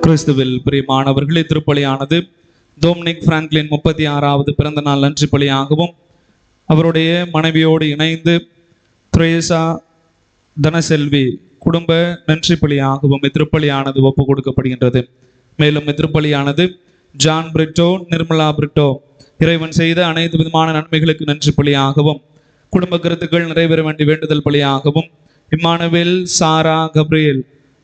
கிறிஸ்துவில் பிரியமானவர்களே திருப்பலியானது Dominic Franklin முப்பத்தி ஆறாவது பிறந்த நாள் நன்றி பலியாகவும் அவருடைய மனைவியோடு இணைந்து த்ரேசா தனசெல்வி குடும்ப நன்றி பலியாகவும் திருப்பலியானது ஒப்பு கொடுக்கப்படுகின்றது. மேலும் இத்திருப்பலியானது ஜான் பிரிட்டோ நிர்மலா பிரிட்டோ இறைவன் செய்த அனைத்து விதமான நன்மைகளுக்கு நன்றி பலியாகவும் குடும்ப கருத்துக்கள் நிறைவேற வேண்டிய வேண்டுதல் பலியாகவும் இம்மானுவேல் சாரா கப்ரியல்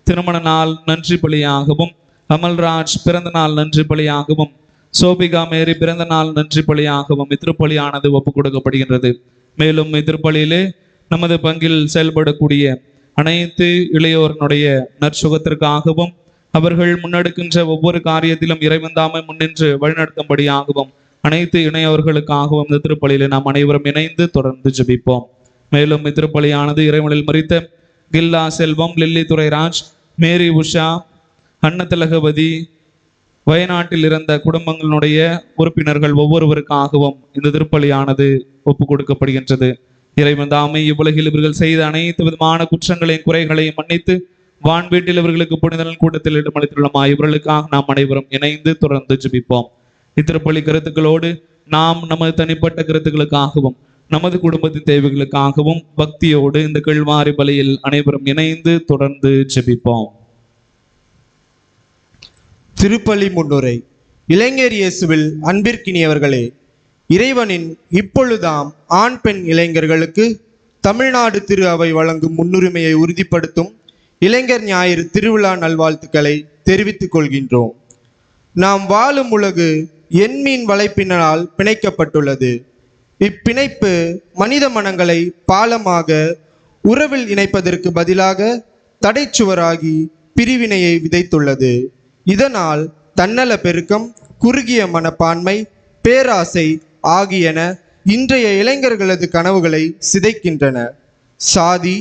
திருமண நாள் நன்றி பலியாகவும் அமல்ராஜ் பிறந்த நாள் நன்றி பலியாகவும் சோபிகா மேரி பிறந்த நாள் நன்றி பலியாகவும் இத்திருப்பலியானது ஒப்புக் கொடுக்கப்படுகின்றது. மேலும் இத்திருப்பலியிலே நமது பங்கில் செயல்படக்கூடிய அனைத்து இளையோரனுடைய நற்சுகத்திற்காகவும் அவர்கள் முன்னெடுக்கின்ற ஒவ்வொரு காரியத்திலும் இறைவன் தாமே முன்னின்று வழிநடத்தும்படியாகவும் அனைத்து இணையவர்களுக்காகவும் இந்த திருப்பலியில நாம் அனைவரும் இணைந்து தொடர்ந்து ஜபிப்போம். மேலும் இத்திருப்பலியானது இறைவனில் மறித்த கில்லா செல்வம் லில்லி துரைராஜ் மேரி உஷா அன்னதலகபதி வயநாட்டில் இருந்த குடும்பங்களுடைய உறுப்பினர்கள் ஒவ்வொருவருக்காகவும் இந்த திருப்பலியானது ஒப்பு கொடுக்கப்படுகின்றது. இறைவன் தாமே இவ்வுலகில் இவர்கள் செய்த அனைத்து விதமான குற்றங்களையும் குறைகளையும் மன்னித்து வான் வீட்டில் இவர்களுக்கு புனிதல் கூட்டத்தில் இடமளித்துள்ளமா இவர்களுக்காக நாம் அனைவரும் இணைந்து தொடர்ந்து ஜெபிப்போம். இத்திருப்பலி கருத்துக்களோடு நாம் நமது தனிப்பட்ட கருத்துக்களுக்காகவும் நமது குடும்பத்தின் தேவைகளுக்காகவும் பக்தியோடு இந்த கீழ்வாரி பலியில் அனைவரும் இணைந்து தொடர்ந்து ஜெபிப்போம். திருப்பலி முன்னுரை இளைஞர் இயேசுவில் அன்பிற்கினியவர்களே இறைவனின் இப்பொழுதாம் ஆண் பெண் இளைஞர்களுக்கு தமிழ்நாடு திரு அவை வழங்கும் முன்னுரிமையை உறுதிப்படுத்தும் இளைஞர் ஞாயிறு திருவிழா நல்வாழ்த்துக்களை தெரிவித்துக் கொள்கின்றோம். நாம் வாழும் உலகு எண்மீன் வலைப்பின்னலால் பிணைக்கப்பட்டுள்ளது. இப்பிணைப்பு மனித மனங்களை பாலமாக உறவில் இணைப்பதற்கு பதிலாக தடைச்சுவராகி பிரிவினையை விதைத்துள்ளது. இதனால் தன்னல பெருக்கம் குறுகிய மனப்பான்மை பேராசை ஆகியன இன்றைய இளைஞர்களது கனவுகளை சிதைக்கின்றன. சாதி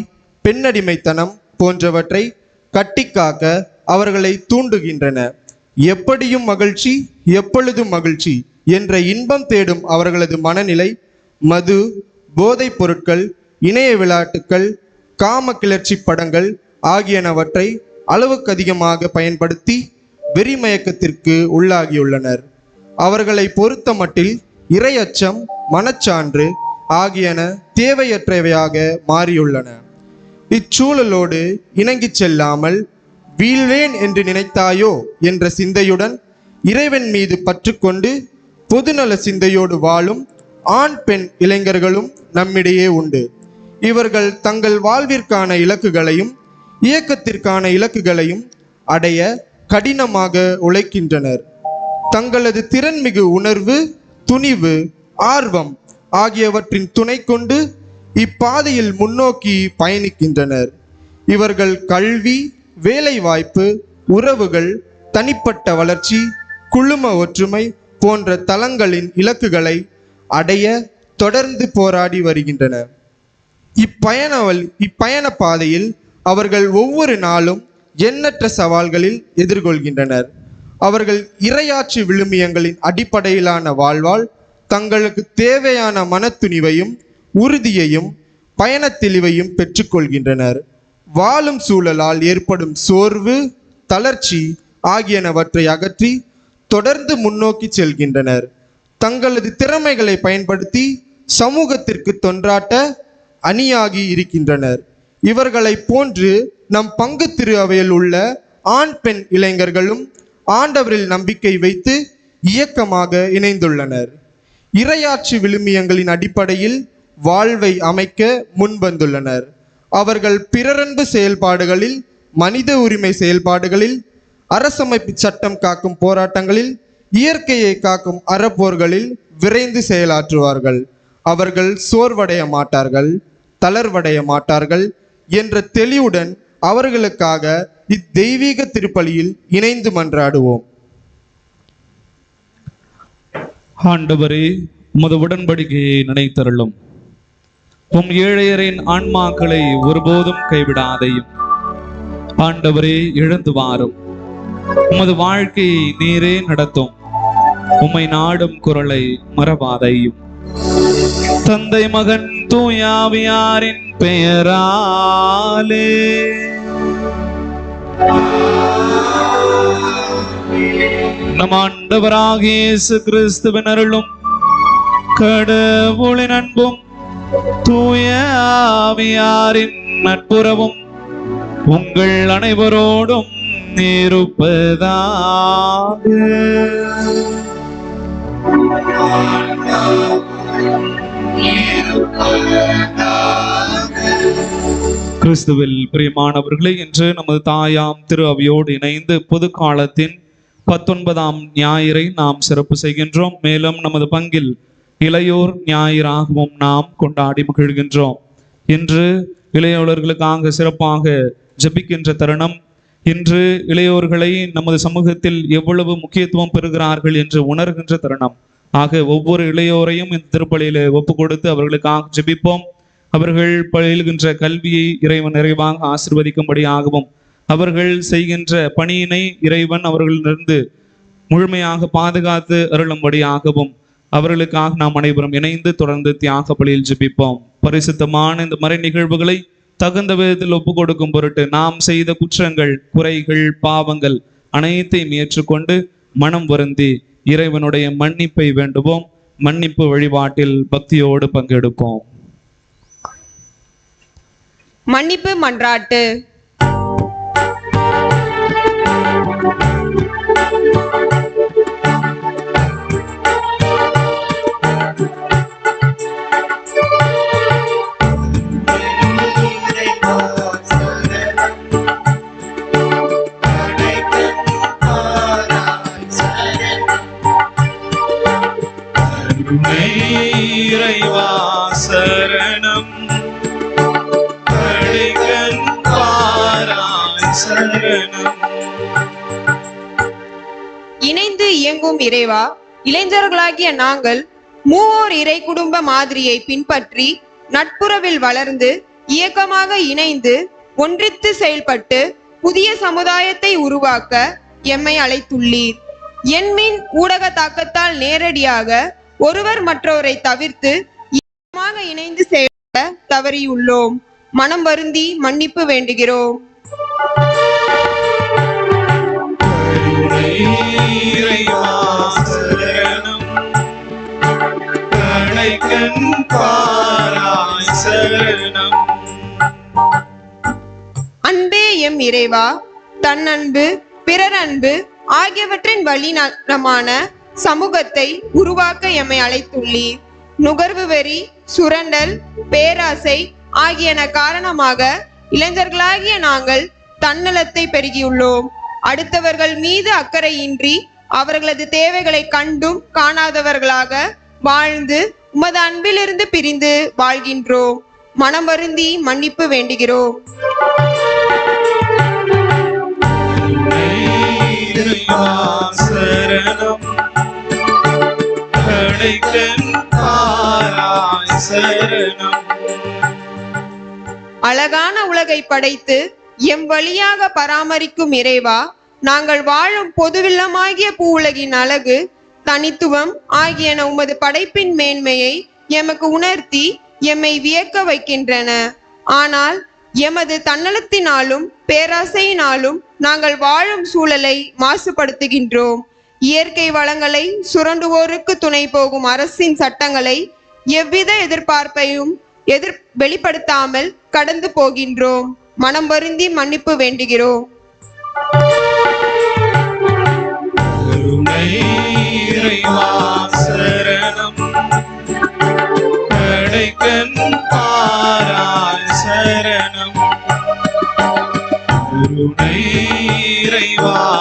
பெண்ணடிமைத்தனம் போன்றவற்றை கட்டிக்காக்க அவர்களை தூண்டுகின்றன. எப்படியும் மகிழ்ச்சி எப்பொழுதும் மகிழ்ச்சி என்ற இன்பம் தேடும் அவர்களது மனநிலை மது போதைப் பொருட்கள் இணைய விளையாட்டுக்கள் காம கிளர்ச்சி படங்கள் ஆகியனவற்றை அளவுக்கு அதிகமாக பயன்படுத்தி வெறிமயக்கத்திற்கு உள்ளாகியுள்ளனர். அவர்களை பொறுத்த மட்டில் இரையச்சம் மனச்சான்று ஆகியன தேவையற்றவையாக மாறியுள்ளன. இச்சூழலோடு இணங்கிச் செல்லாமல் வீழ்வேன் என்று நினைத்தாயோ என்ற சிந்தையுடன் இறைவன் மீது பற்றுக்கொண்டு பொதுநல சிந்தையோடு வாழும் ஆண் பெண் இளைஞர்களும் நம்மிடையே உண்டு. இவர்கள் தங்கள் வாழ்விற்கான இலக்குகளையும் இயக்கத்திற்கான இலக்குகளையும் அடைய கடினமாக உழைக்கின்றனர். தங்களது திறன்மிகு உணர்வு துணிவு ஆர்வம் ஆகியவற்றின் துணை கொண்டு இப்பாதையில் முன்னோக்கி பயணிக்கின்றனர். இவர்கள் கல்வி வேலைவாய்ப்பு உறவுகள் தனிப்பட்ட வளர்ச்சி குழும ஒற்றுமை போன்ற தளங்களின் இலக்குகளை அடைய தொடர்ந்து போராடி வருகின்றனர். இப்பயண இப்பயண பாதையில் அவர்கள் ஒவ்வொரு நாளும் எண்ணற்ற சவால்களில் எதிர்கொள்கின்றனர். அவர்கள் இரையாற்று விழுமியங்களின் அடிப்படையிலான வாழ்வால் தங்களுக்கு தேவையான மனத்துணிவையும் உறுதியையும் பயணத்தெளிவையும் பெற்றுக்கொள்கின்றனர். வாழும் சூழலால் ஏற்படும் சோர்வு தளர்ச்சி ஆகியனவற்றை அகற்றி தொடர்ந்து முன்னோக்கி செல்கின்றனர். தங்களது திறமைகளை பயன்படுத்தி சமூகத்திற்கு தொன்றாட்ட அணியாகி இருக்கின்றனர். இவர்களை போன்று நம் பங்கு திரு அவையில் உள்ள ஆண் பெண் இளைஞர்களும் ஆண்டவரில் நம்பிக்கை வைத்து இயக்கமாக இணைந்துள்ளனர். இரையாட்சி விழுமியங்களின் அடிப்படையில் வாழ்வை அமைக்க முன்வந்துள்ளனர். அவர்கள் பிறரன்பு செயல்பாடுகளில் மனித உரிமை செயல்பாடுகளில் அரசமைப்பு சட்டம் காக்கும் போராட்டங்களில் இயற்கையை காக்கும் அறப்போர்களில் விரைந்து செயலாற்றுவார்கள். அவர்கள் சோர்வடைய மாட்டார்கள் தளர்வடைய மாட்டார்கள் என்ற தெளிவுடன் அவர்களுக்காக இத்தெய்வீக திருப்பலியில் இணைந்து மன்றாடுவோம். ஆண்டவரே உமது உடன்படிக்கையை நினைத்தருளும். உம் ஏழையரின் ஆன்மாக்களை ஒருபோதும் கைவிடாதையும். ஆண்டவரே எழுந்து வாரும். உமது வாழ்க்கையை நீரே நடத்தும். உம்மை நாடும் குரலை மறவாதையும். தந்தை மகன் தூயாவியாரின் பெயராலே. நம் ஆண்டவராக இயேசு கிறிஸ்துவின் அருளும் கடவுளின் அன்பும் தூய ஆவியாரின் நட்புறவும் உங்கள் அனைவரோடும் இருப்பதாக கிறிஸ்துவில் பிரியமானவர்களே இன்று நமது தாயாம் திரு அவையோடு இணைந்து பொது காலத்தின் பத்தொன்பதாம் ஞாயிறை நாம் சிறப்பு செய்கின்றோம். மேலும் நமது பங்கில் இளையோர் ஞாயிறாகவும் நாம் கொண்டாடி மகிழ்கின்றோம். இன்று இளையோர்களுக்காக சிறப்பாக ஜெபிக்கின்ற தருணம் இன்று இளையோர்களை நமது சமூகத்தில் எவ்வளவு முக்கியத்துவம் பெறுகிறார்கள் என்று உணர்கின்ற தருணம். ஆக ஒவ்வொரு இளையோரையும் இந்த திருப்பலியில ஒப்பு கொடுத்து அவர்களுக்காக ஜெபிப்போம். அவர்கள் பயில்கின்ற கல்வியை இறைவன் நிறைவாக ஆசிர்வதிக்கும்படியாகவும் அவர்கள் செய்கின்ற பணியினை இறைவன் அவர்களிலிருந்து முழுமையாக பாதுகாத்து அருளும்படியாகவும் அவர்களுக்காக நாம் அனைவரும் இணைந்து தொடர்ந்து தியாக பலியில் ஜெபிப்போம். பரிசுத்தமான இந்த மறை நிகழ்வுகளை தகுந்த விதத்தில் ஒப்பு கொடுக்கும் பொருட்டு நாம் செய்த குற்றங்கள் குறைகள் பாவங்கள் அனைத்தையும் ஏற்றுக்கொண்டு மனம் வருந்தி இறைவனுடைய மன்னிப்பை வேண்டுவோம். மன்னிப்பு வழிபாட்டில் பக்தியோடு பங்கெடுப்போம். மன்னிப்பு மன்றாட்டு. சரணம் பாராய் சரணம் இணைந்து இயங்கும் இறைவா இளைஞர்களாகிய நாங்கள் மூவோர் இறை குடும்ப மாதிரியை பின்பற்றி நட்புறவில் வளர்ந்து இயக்கமாக இணைந்து ஒன்றித்து செயல்பட்டு புதிய சமுதாயத்தை உருவாக்க எம்மை அழைத்துள்ளீர். எண்மின் ஊடக தாக்கத்தால் நேரடியாக ஒருவர் மற்றவரை தவிர்த்து இணைந்து செயல்பட தவறியுள்ளோம். மனம் வருந்தி மன்னிப்பு வேண்டுகிறோம். அன்பே எம் இறைவா தன்னன்பு பிறர் அன்பு ஆகியவற்றின் வழிநலமான சமூகத்தை உருவாக்க எம்மை அழைத்துள்ளீர். நுகர்வு வெறி சுரண்டல் பேராசை ஆகியன காரணமாக இளைஞர்களாகிய நாங்கள் தன்னலத்தை பெருகியுள்ளோம். அடுத்தவர்கள் மீது அக்கறையின்றி அவர்களது தேவைகளை கண்டும் காணாதவர்களாக வாழ்ந்து உமது அன்பிலிருந்து பிரிந்து வாழ்கின்றோம். மனம் வருந்தி மன்னிப்பு வேண்டுகிறோம். சரணம். அழகான உலகை படைத்து எம் வழியாக பராமரிக்கும் இறைவா நாங்கள் வாழும் பொதுவில்லமாகிய உலகின் அழகு தனித்துவம் ஆகியன உமது படைப்பின் மேன்மையை எமக்கு உணர்த்தி எம்மை வியக்க வைக்கின்றன. ஆனால் எமது தன்னலத்தினாலும் பேராசையினாலும் நாங்கள் வாழும் சூழலை மாசுபடுத்துகின்றோம். இயற்கை வளங்களை சுரண்டுவோருக்கு துணை போகும் அரசின் சட்டங்களை எவ்வித எதிர்பார்ப்பையும் எதிர் வெளிப்படுத்தாமல் கடந்து போகின்றோம். மனம் வருந்தி மன்னிப்பு வேண்டுகிறோம். சரணம். சரணம். கருணை இறைவா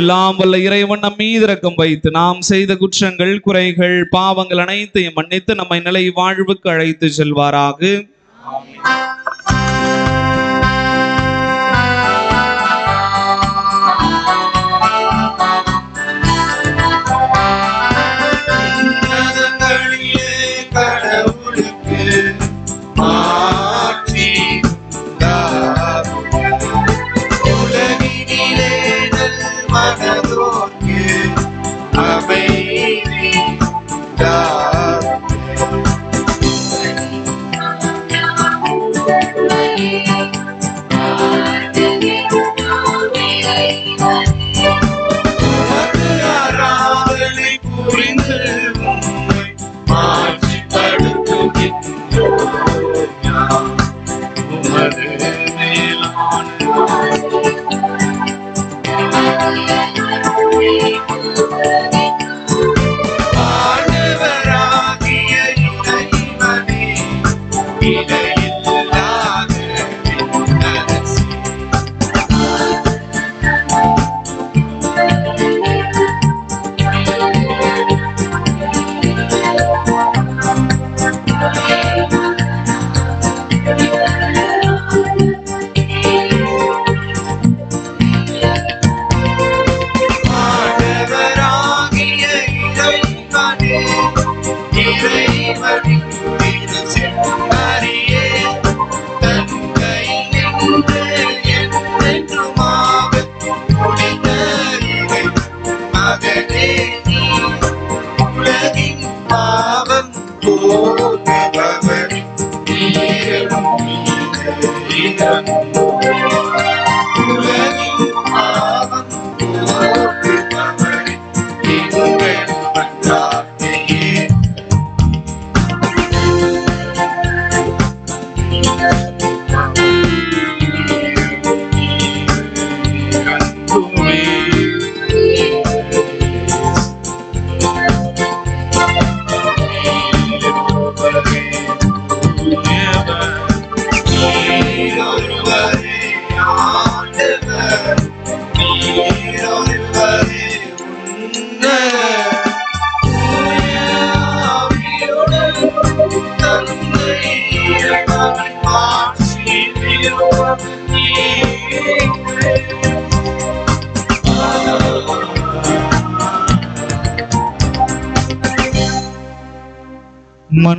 எல்லாம் வல்ல இறைவன் நம் மீது இரக்கம் வைத்து நாம் செய்த குற்றங்கள் குறைகள் பாவங்கள் அனைத்தையும் மன்னித்து நம்மை நிலை வாழ்வுக்கு அழைத்து செல்வாராக.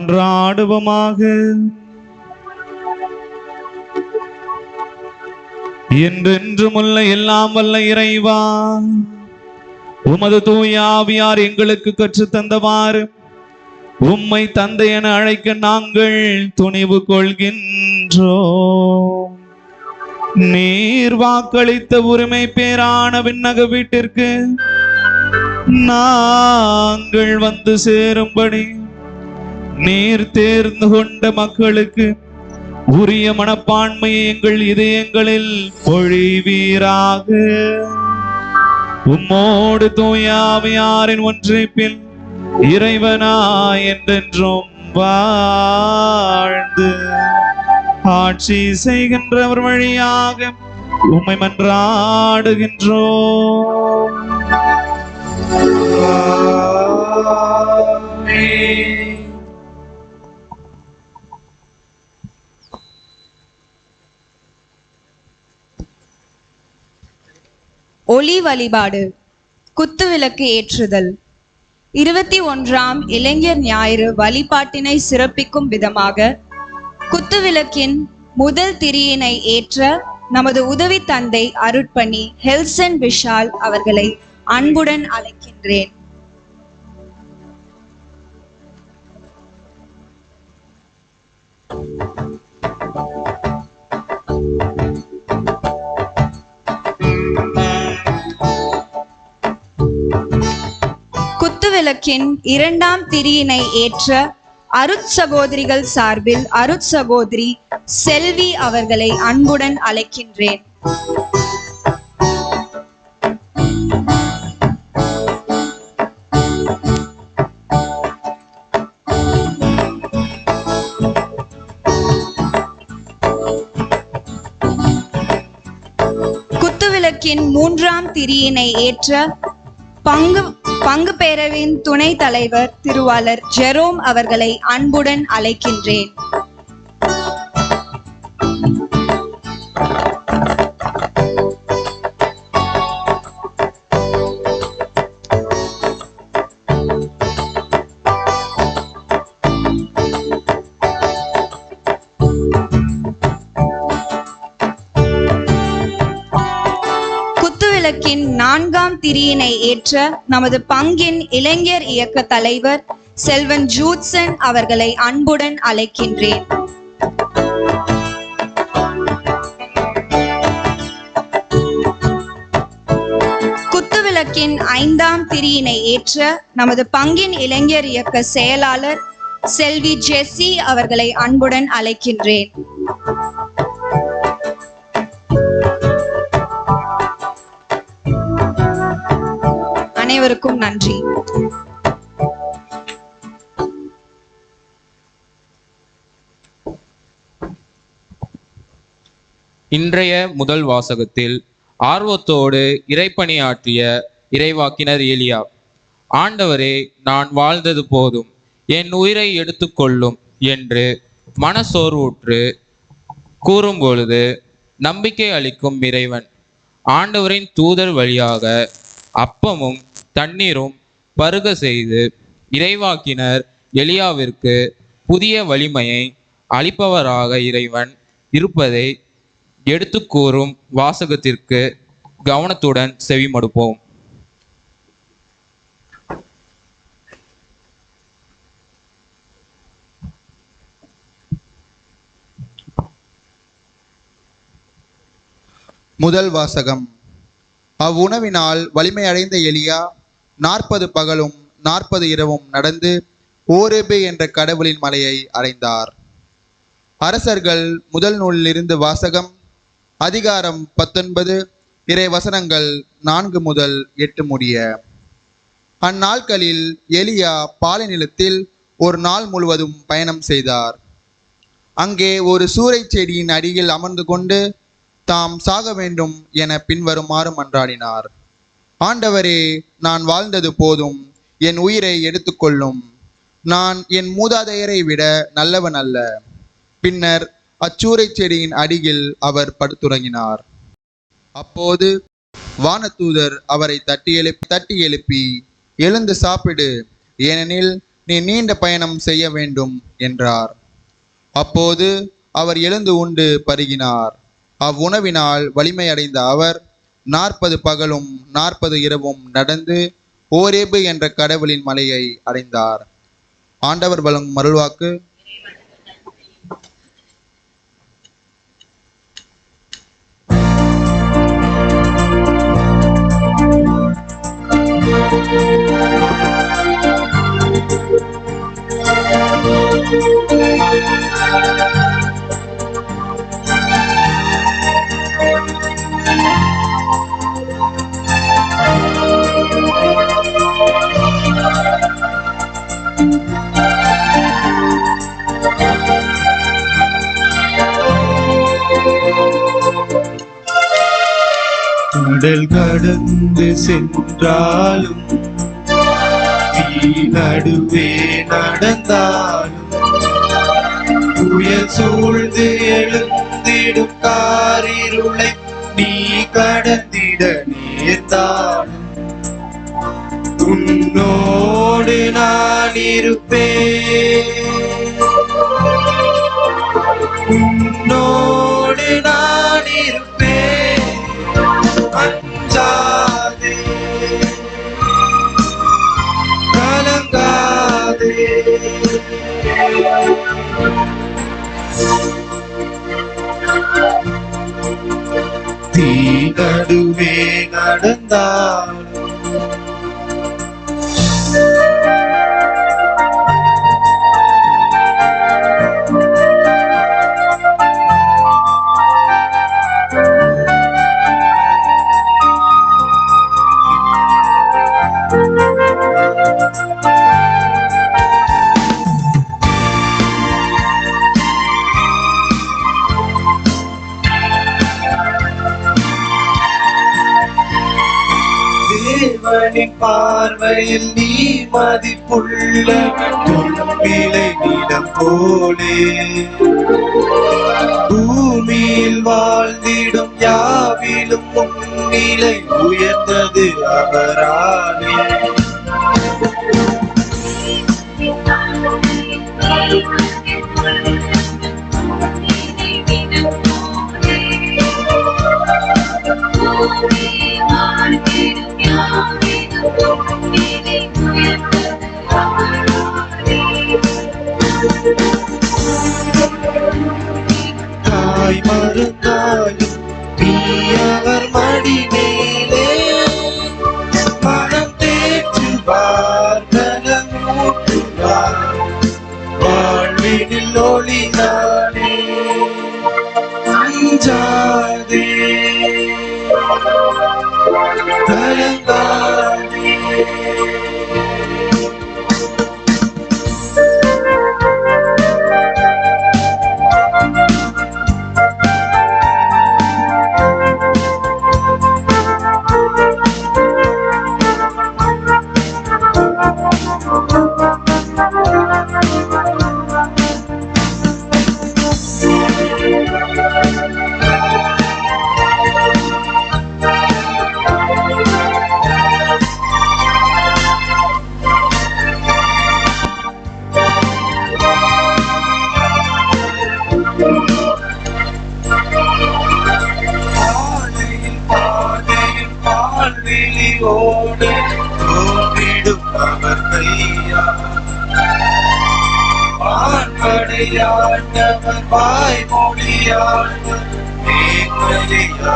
மன்றாடுவோமாக என்றென்றும் உள்ள எல்லாம் வல்ல இறைவா. உமது தூயாவியார் எங்களுக்கு கற்று தந்தவாறு உம்மை தந்தை என அழைக்க நாங்கள் துணிவு கொள்கின்றோம். நீர் வாக்களித்த உரிமை பேரான விண்ணக வீட்டிற்கு நாங்கள் வந்து சேரும்படி நீர் தேர்ந்து கொண்ட மக்களுக்கு உரிய மனப்பான்மையை எங்கள் இதயங்களில் பொழிவீராக. உம்மோடு தூயாமையாரின் ஒன்றிப்பில் இறைவனா என்றென்றும் வாழ்ந்து ஆட்சி செய்கின்றவர் வழியாக உம்மை மன்றாடுகின்றோம். ஒளி வழிபாடு குத்து விளக்கு ஏற்றுதல். இருபத்தி ஒன்றாம் இளைஞர் ஞாயிறு வழிபாட்டினை சிறப்பிக்கும் விதமாக குத்துவிளக்கின் முதல் திரியினை ஏற்ற நமது உதவி தந்தை அருட்பணி ஹெல்சன் விஷால் அவர்களை அன்புடன் அழைக்கின்றேன். குத்துவிளக்கின் இரண்டாம் திரியினை ஏற்ற அருட் சகோதரிகள் சார்பில் அருட் சகோதரி செல்வி அவர்களை அன்புடன் அழைக்கின்றேன். குத்துவிளக்கின் மூன்றாம் திரியினை ஏற்ற பங்கு பங்கு பேரவின் துணைத் தலைவர் திருவாளர் ஜெரோம் அவர்களை அன்புடன் அழைக்கின்றேன். நான்காம் திரியினை ஏற்ற நமது பங்கின் இளைஞர் இயக்க தலைவர் செல்வன் ஜூட்சன் அவர்களை அன்புடன் அழைக்கின்றேன். குத்துவிளக்கின் ஐந்தாம் திரியினை ஏற்ற நமது பங்கின் இளைஞர் இயக்க செயலாளர் செல்வி ஜெஸ்ஸி அவர்களை அன்புடன் அழைக்கின்றேன். அனைவருக்கும் நன்றி. இன்றைய முதல் வாசகத்தில் ஆர்வத்தோடு இறைப்பணியாற்றிய இறைவாக்கினர் எலியா ஆண்டவரே நான் வாழ்ந்தது போதும் என் உயிரை எடுத்துக்கொள்ளும் என்று மனசோர்வுற்று கூறும் பொழுது நம்பிக்கை அளிக்கும் இறைவன் ஆண்டவரின் தூதர் வழியாக அப்பமும் தண்ணீரும் பருக செய்து இறைவாக்கினர் எலியாவிற்கு புதிய வலிமையை அளிப்பவராக இறைவன் இருப்பதை எடுத்து கூறும் வாசகத்திற்கு கவனத்துடன் செவிமடுப்போம். முதல் வாசகம். அவ்வுணவினால் வலிமையடைந்த எலியா நாற்பது பகலும் நாற்பது இரவும் நடந்து ஓரேபே என்ற கடவுளின் மலையை அடைந்தார். அரசர்கள் முதல் நூலிலிருந்து வாசகம் அதிகாரம் பத்தொன்பது இறை வசனங்கள் நான்கு முதல் எட்டு முடிய. அந்நாட்களில் எலியா பாலை நிலத்தில் ஒரு நாள் முழுவதும் பயணம் செய்தார். அங்கே ஒரு சூறைச் செடியின் அடியில் அமர்ந்து கொண்டு தாம் சாக வேண்டும் என பின்வருமாறு மன்றாடினார். ஆண்டவரே நான் வாழ்ந்தது போதும் என் உயிரை எடுத்துக்கொள்ளும். நான் என் மூதாதையரை விட நல்லவன் அல்ல. பின்னர் அச்சூரை செடியின் அடியில் அவர் படுத்துறங்கினார் அப்போது வானதூதர் அவரை தட்டி எழுப்பி தட்டி எழுப்பி எழுந்து சாப்பிடு ஏனெனில் நீ நீண்ட பயணம் செய்ய வேண்டும் என்றார். அப்போது அவர் எழுந்து உண்டு பருகினார். அவ்வுணவினால் வலிமையடைந்த அவர் நாற்பது பகலும் நாற்பது இரவும் நடந்து ஓரேபு என்ற கடவுளின் மலையை அடைந்தார். ஆண்டவர் வழங்கும் மருள்வாக்கு. கடல் கடந்து சென்றாலும் நீ நடுவே நடந்தாலும் புயல் சூழ்ந்து எழுந்திடும் காரிருளை நீ கடந்திட நேர்ந்தாலும் உன்னோடு நான் இருப்பேன் உன்னோடு நான் தீ நடுவே நடந்தார் பார்வையில் நீ மதிப்புள்ள துன்பிலை நிலம் போலே. பூமியில் வாழ்ந்திடும் யாவிலும் முன்னிலை உயர்ந்தது அவரானே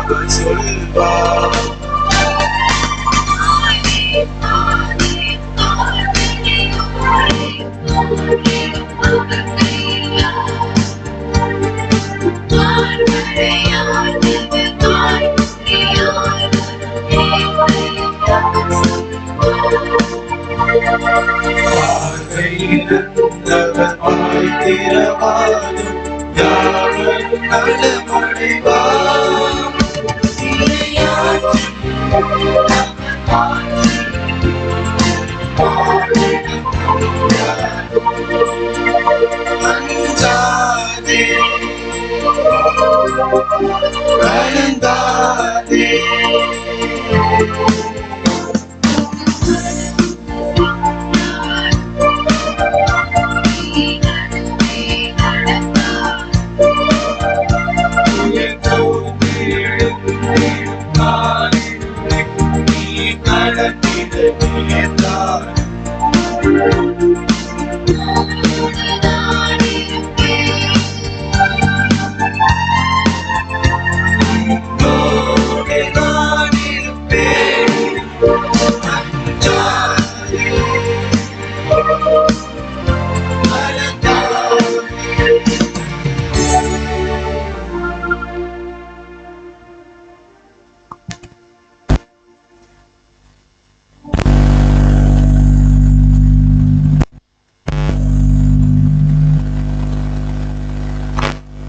மேன்மையை அவர் சொல்வார் பார்வையிழந்தவர் வாய் திறவாதும் யாவரும் நலமடைவார் Brian Daddy.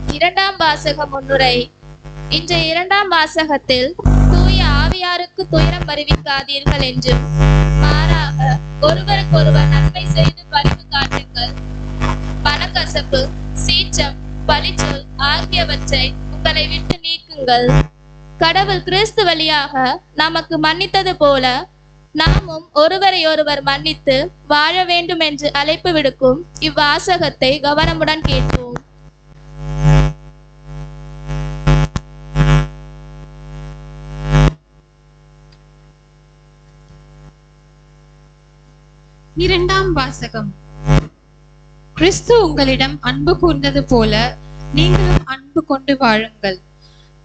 இரண்டாம் வாசகம் முன்னுரை. இன்றைய இரண்டாம் வாசகத்தில் தூய ஆவியாருக்கு துயரம் வருவிக்காதீர்கள் என்றும் ஒருவருக்கொருவர் நன்மை செய்து பரிவு காட்டுங்கள். பணக்கசப்பு சீற்றம் பழிச்சொல் ஆகியவற்றை உங்களை விட்டு நீக்குங்கள். கடவுள் கிறிஸ்து வழியாக நமக்கு மன்னித்தது போல நாமும் ஒருவரை ஒருவர் மன்னித்து வாழ வேண்டும் என்று அழைப்பு விடுக்கும் இவ்வாசகத்தை கவனமுடன் கேட்போம். இரண்டாம் வாசகம். கிறிஸ்து உங்களிடம் அன்பு கூர்ந்தது போல நீங்களும் அன்பு கொண்டு வாழுங்கள்.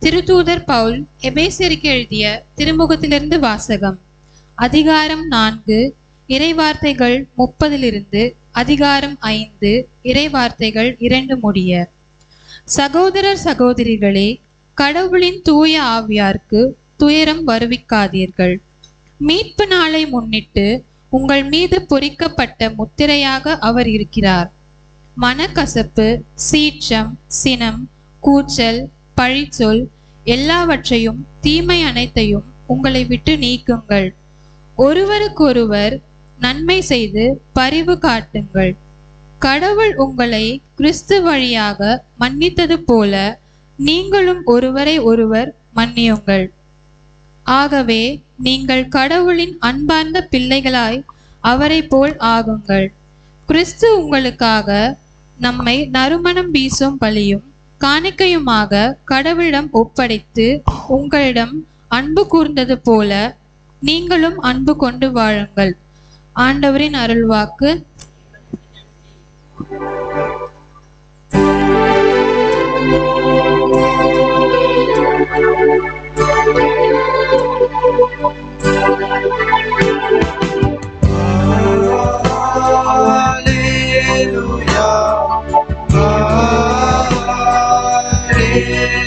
திருத்தூதர் பவுல் எபேசருக்கு எழுதிய திருமுகத்திலிருந்து வாசகம். அதிகாரம் நான்கு இறைவார்த்தைகள் முப்பதிலிருந்து அதிகாரம் ஐந்து இறைவார்த்தைகள் இரண்டு முடிய. சகோதரர் சகோதரிகளே கடவுளின் தூய ஆவியார்க்கு துயரம் வருவிக்காதீர்கள். மீட்பு நாளை முன்னிட்டு உங்கள் மீது பொறிக்கப்பட்ட முத்திரையாக அவர் இருக்கிறார். மனக்கசப்பு சீற்றம் சினம் கூச்சல் பழிச்சொல் எல்லாவற்றையும் தீமை அனைத்தையும் உங்களை விட்டு நீக்குங்கள். ஒருவருக்கொருவர் நன்மை செய்து பரிவு காட்டுங்கள். கடவுள் உங்களை கிறிஸ்து வழியாக மன்னித்தது போல நீங்களும் ஒருவரை ஒருவர் மன்னியுங்கள். ஆகவே நீங்கள் கடவுளின் அன்பார்ந்த பிள்ளைகளாய் அவரை போல் ஆகுங்கள். கிறிஸ்து உங்களுக்காக நம்மை நறுமணம் வீசும் பலியும் காணிக்கையுமாக கடவுளிடம் ஒப்படைத்து உங்களிடம் அன்பு கூர்ந்தது போல நீங்களும் அன்பு கொண்டு வாழுங்கள். ஆண்டவரின் அருள்வாக்கு. Hallelujah. Hallelujah.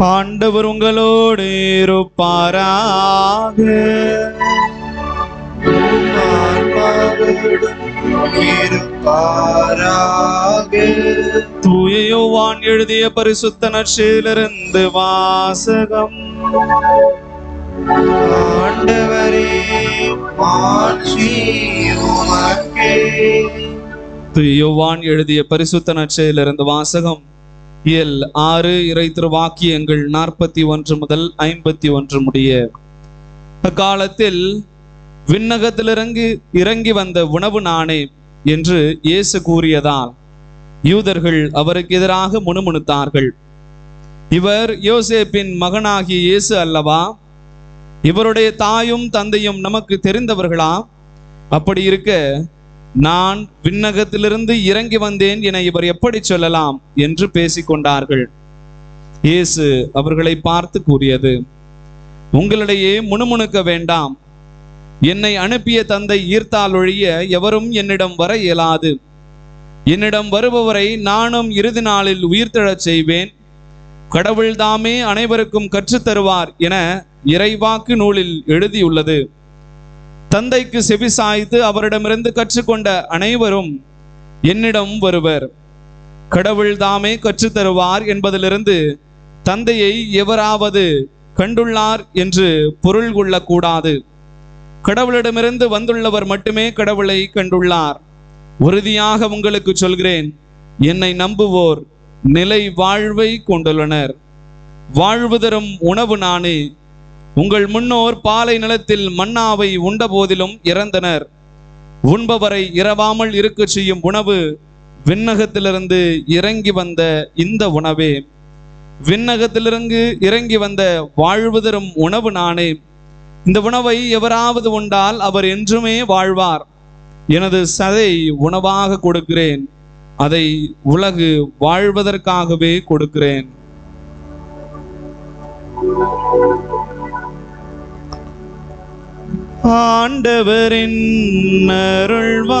ஆண்டவர் உங்களோடு இருப்பாராக. இருப்பாராக தூய யோவான் எழுதிய பரிசுத்த நற்செயலிருந்து வாசகம். ஆண்டவரே மாட்சி உமக்கே. யோவான் எழுதிய பரிசுத்த நற்செயலிருந்து வாசகம். இயல் ஆறு இறை திருவாக்கியங்கள் நாற்பத்தி ஒன்று முதல் ஐம்பத்தி ஒன்று முடிய. அக்காலத்தில் விண்ணகத்திலிறங்கி இறங்கி வந்த உணவு நானே என்று இயேசு கூறியதால் யூதர்கள் அவருக்கு எதிராக முணுமுணுத்தார்கள். இவர் யோசேப்பின் மகனாகிய இயேசு அல்லவா? இவருடைய தாயும் தந்தையும் நமக்கு தெரிந்தவர்களா? அப்படி இருக்க நான் விண்ணகத்திலிருந்து இறங்கி வந்தேன் என இவர் எப்படி சொல்லலாம் என்று பேசிக்கொண்டார்கள். இயேசு அவர்களை பார்த்து கூறியது உங்களிடையே முணுமுணுக்க வேண்டாம். என்னை அனுப்பிய தந்தை ஈர்த்தால் ஒழிய எவரும் என்னிடம் வர இயலாது. என்னிடம் வருபவரை நானும் இறுதி நாளில் உயிர்த்தெழச் செய்வேன். கடவுள்தாமே அனைவருக்கும் கற்றுத் தருவார் என இறைவாக்கு நூலில் எழுதியுள்ளது. தந்தைக்கு செவிசாய்த்து அவரிடமிருந்து கற்றுக்கொண்ட அனைவரும் என்னிடம் வருவர். கடவுள் தாமே கற்றுத் தருவார் என்பதிலிருந்து தந்தையை எவராவது கண்டுள்ளார் என்று பொருள் கொள்ளக்கூடாது. கடவுளிடமிருந்து வந்துள்ளவர் மட்டுமே கடவுளை கண்டுள்ளார். உறுதியாக உங்களுக்கு சொல்கிறேன் என்னை நம்புவோர் நிலை வாழ்வை கொண்டுள்ளனர். வாழ்வு தரும் உணவு நானே உங்கள் முன்னோர் பாலை நிலத்தில் மன்னாவை உண்ட போதிலும் இறந்தனர். உண்பவரை இரவாமல் இருக்கச் செய்யும் உணவு விண்ணகத்திலிருந்து இறங்கி வந்த இந்த உணவே. விண்ணகத்திலிருந்து இறங்கி வந்த வாழ்வு தரும் உணவு நானே. இந்த உணவை எவராவது உண்டால் அவர் என்றுமே வாழ்வார். எனது சதை உணவாக கொடுக்கிறேன். அதை உலகு வாழ்வதற்காகவே கொடுக்கிறேன். ஆண்டவரின் அருள்வாக்கு